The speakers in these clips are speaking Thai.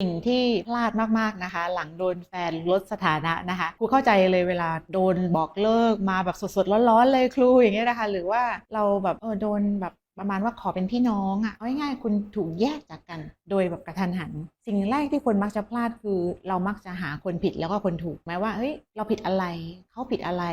สิ่งที่พลาดมากๆนะคะ หลังโดนแฟนลดสถานะนะคะครูเข้าใจเลยเวลาโดนบอกเลิกมาแบบสดๆร้อนๆเลยครูอย่างเงี้ยนะคะ หรือว่าเราแบบเออโดนแบบประมาณว่าขอเป็นพี่น้องอะ่ะเอาง่ายๆคุณถูกแยกจากกัน โดยแบบกระทันหัน สิ่งแรกที่คนมักจะพลาดคือ เรามักจะหาคนผิดแล้วก็คนถูกไหมว่าเฮ้ยเราผิดอะไรเขาผิดอะไร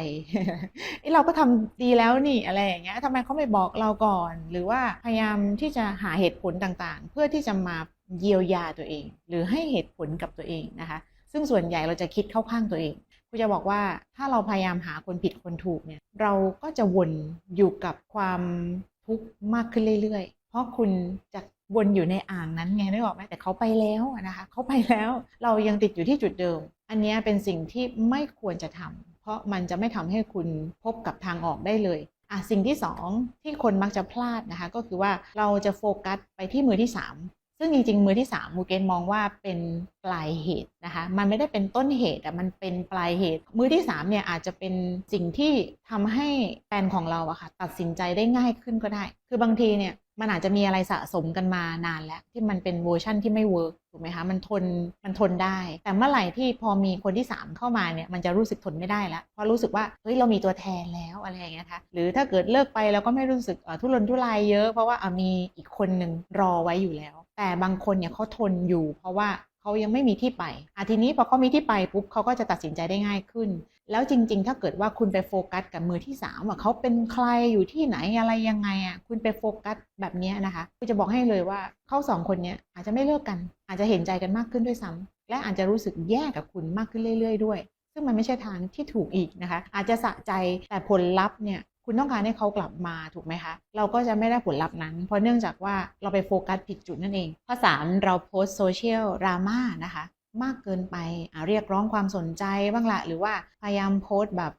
เอ้เราก็ทำดีแล้วนี่อะไรอย่างเงี้ยทำไมเขาไม่บอกเราก่อน หรือว่าพยายามที่จะหาเหตุผลต่างๆ เพื่อที่จะมา เยียวยาตัวเอง หรือให้เหตุผลกับตัวเองนะคะ ซึ่งส่วนใหญ่เราจะคิดเข้าข้างตัวเองครูจะบอกว่าถ้าเราพยายามหาคนผิดคนถูกเนี่ย เราก็จะวนอยู่กับความทุกข์มากขึ้นเรื่อยๆ เพราะคุณจะวนอยู่ในอ่างนั้นไงนึกออกไหมแต่เขาไปแล้วนะคะเขาไปแล้วเรายังติดอยู่ที่จุดเดิม อันนี้เป็นสิ่งที่ไม่ควรจะทำเพราะมันจะไม่ทำให้คุณพบกับทางออกได้เลยอะสิ่งที่สองที่คนมักจะพลาดนะคะ ก็คือว่าเราจะโฟกัสไปที่มือที่สาม ซึ่งจริงๆ มือที่3มูเกนมองว่าเป็นปลายเหตุนะคะ มันไม่ได้เป็นต้นเหตุแต่มันเป็นปลายเหตุ มือที่3เนี่ยอาจจะเป็นสิ่งที่ทำให้แฟนของเราอะค่ะตัดสินใจได้ง่ายขึ้นก็ได้ คือบางทีเนี่ยมันอาจจะมีอะไรสะสมกันมานานแล้ว ที่มันเป็นเวอร์ชั่นที่ไม่เวิร์กถูกไหมคะมันทนมันทนได้ แต่เมื่อไหร่ที่พอมีคนที่ 3 เข้ามาเนี่ยมันจะรู้สึกทนไม่ได้แล้วเพราะรู้สึกว่าเฮ้ยเรามีตัวแทนแล้วอะไรอย่างเงี้ยคะหรือถ้าเกิดเลิกไปเราก็ไม่รู้สึกทุรนทุรายเยอะเพราะว่ามีอีกคนหนึ่งรอไว้อยู่แล้ว แต่บางคนเนี่ยเขาทนอยู่ เพราะว่าเขายังไม่มีที่ไปอาทีนี้พอเขามีที่ไปปุ๊บเขาก็จะตัดสินใจได้ง่ายขึ้น แล้วจริง ๆ ถ้าเกิดว่าคุณไปโฟกัสกับมือที่3ว่าเขาเป็นใครอยู่ที่ไหนอะไรยังไงอะคุณไปโฟกัสแบบนี้นะคะคุณจะบอกให้เลยว่าเขาสองคนเนี้ยอาจจะไม่เลิกกัน อาจจะเห็นใจกันมากขึ้นด้วยซ้ำและอาจจะรู้สึกแย่กับคุณมากขึ้นเรื่อย ๆ ด้วย ซึ่งมันไม่ใช่ทางที่ถูกอีกนะคะ อาจจะสะใจแต่ผลลัพธ์เนี่ย คุณต้องการให้เขากลับมาถูกไหมคะ เราก็จะไม่ได้ผลลัพธ์นั้น เพราะเนื่องจากว่าเราไปโฟกัสผิดจุดนั่นเอง ข้อสามเราโพสโซเชียลราม่านะคะ มากเกินไปเรียกร้องความสนใจบ้างละหรือว่าพยายามโพสต์แบบ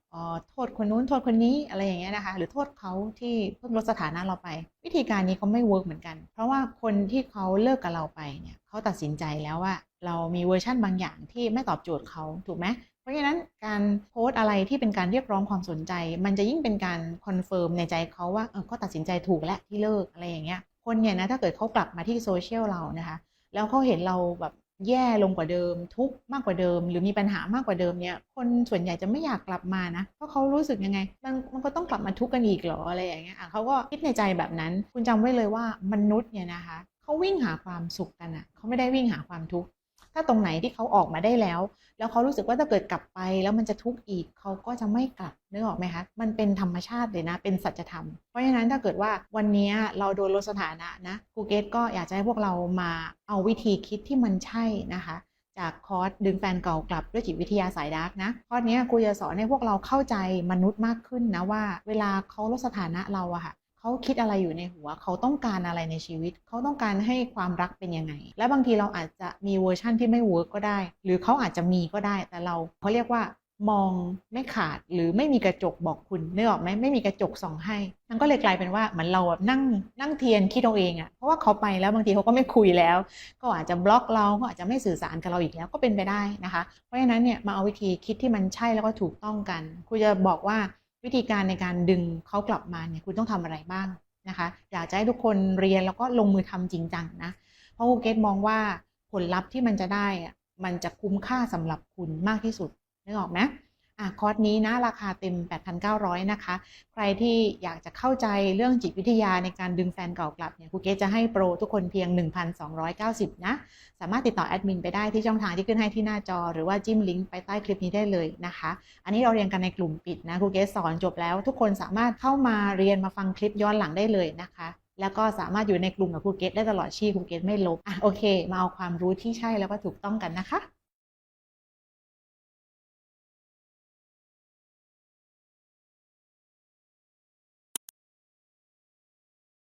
โทษคนนู้นโทษคนนี้อะไรอย่างเงี้ยนะคะ หรือโทษเขาที่เพิ่งลดสถานะเราไป วิธีการนี้เขาไม่เวิร์กเหมือนกัน เพราะว่าคนที่เขาเลิกกับเราไปเนี่ยเขาตัดสินใจแล้วว่าเรามีเวอร์ชั่นบางอย่างที่ไม่ตอบโจทย์เขาถูกไหม ราะฉะนั้นการโพสต์อะไรที่เป็นการเรียกร้องความสนใจ มันจะยิ่งเป็นการคอนเฟิร์มในใจเขาว่าเออก็ตัดสินใจถูกแล้วที่เลิกอะไรอย่างเงี้ยคนเนี่ยนะถ้าเกิดเขากลับมาที่โซเชียลเรานะคะ แล้วเขาเห็นเราแบบแย่ลงกว่าเดิม ทุกมากกว่าเดิม หรือมีปัญหามากกว่าเดิมเนี่ยคนส่วนใหญ่จะไม่อยากกลับมานะเพราะเขารู้สึกยังไง มันมันก็ต้องกลับมาทุกข์กันอีกหรออะไรอย่างเงี้ยเขาก็คิดในใจแบบนั้น คุณจำไว้เลยว่ามนุษย์เนี่ยนะคะเขาวิ่งหาความสุขกันอะเขาไม่ได้วิ่งหาความทุกข์ ถ้าตรงไหนที่เขาออกมาได้แล้ว แล้วเขารู้สึกว่าถ้าเกิดกลับไปแล้วมันจะทุกข์อีกเขาก็จะไม่กลับนึกออกไหมคะมันเป็นธรรมชาติเลยนะ เป็นสัจธรรม เพราะฉะนั้นถ้าเกิดว่าวันนี้เราโดนลดสถานะนะครูเกตก็อยากจะให้พวกเรามาเอาวิธีคิดที่มันใช่นะคะจากคอร์สดึงแฟนเก่ากลับด้วยจิตวิทยาสายดาร์กนะคอร์สนี้ครูจะสอนให้พวกเราเข้าใจมนุษย์มากขึ้นนะว่า เวลาเขาลดสถานะเราอะค่ะ เขาคิดอะไรอยู่ในหัว เขาต้องการอะไรในชีวิต เขาต้องการให้ความรักเป็นยังไง และบางทีเราอาจจะมีเวอร์ชั่นที่ไม่เวิร์กก็ได้ หรือเขาอาจจะมีก็ได้ แต่เราเขาเรียกว่ามองไม่ขาดหรือไม่มีกระจกบอกคุณนึกออกไหมไม่มีกระจกส่องให้มันก็เลยกลายเป็นว่าเหมือนเราแบบนั่งนั่งเทียนคิดเอาเองอะเพราะว่าเขาไปแล้วบางทีเขาก็ไม่คุยแล้ว ก็อาจจะบล็อกเราก็อาจจะไม่สื่อสารกับเราอีกแล้วก็เป็นไปได้นะคะ เพราะฉะนั้นเนี่ยมาเอาวิธีคิดที่มันใช่แล้วก็ถูกต้องกันครูจะบอกว่า วิธีการในการดึงเขากลับมาเนี่ยคุณต้องทำอะไรบ้างนะคะ อยากจะให้ทุกคนเรียนแล้วก็ลงมือทำจริงจังนะ เพราะครูเกตมองว่าผลลัพธ์ที่มันจะได้อะมันจะคุ้มค่าสำหรับคุณมากที่สุดนึกออกไหม อะคอร์สนี้นะราคาเต็ม 8,900 นะคะ ใครที่อยากจะเข้าใจเรื่องจิตวิทยาในการดึงแฟนเก่ากลับเนี่ยครูเกจะให้โปรทุกคนเพียง 1,290 นะ สามารถติดต่อแอดมินไปได้ที่ช่องทางที่ขึ้นให้ที่หน้าจอ หรือว่าจิ้มลิงก์ไปใต้คลิปนี้ได้เลยนะคะ อันนี้เราเรียนกันในกลุ่มปิดนะครูเกสสอนจบแล้ว ทุกคนสามารถเข้ามาเรียนมาฟังคลิปย้อนหลังได้เลยนะคะแล้วก็สามารถอยู่ในกลุ่มกับครูเกสได้ตลอดชีพครูเกสไม่ลบอะโอเค มาเอาความรู้ที่ใช่แล้วก็ถูกต้องกันนะคะ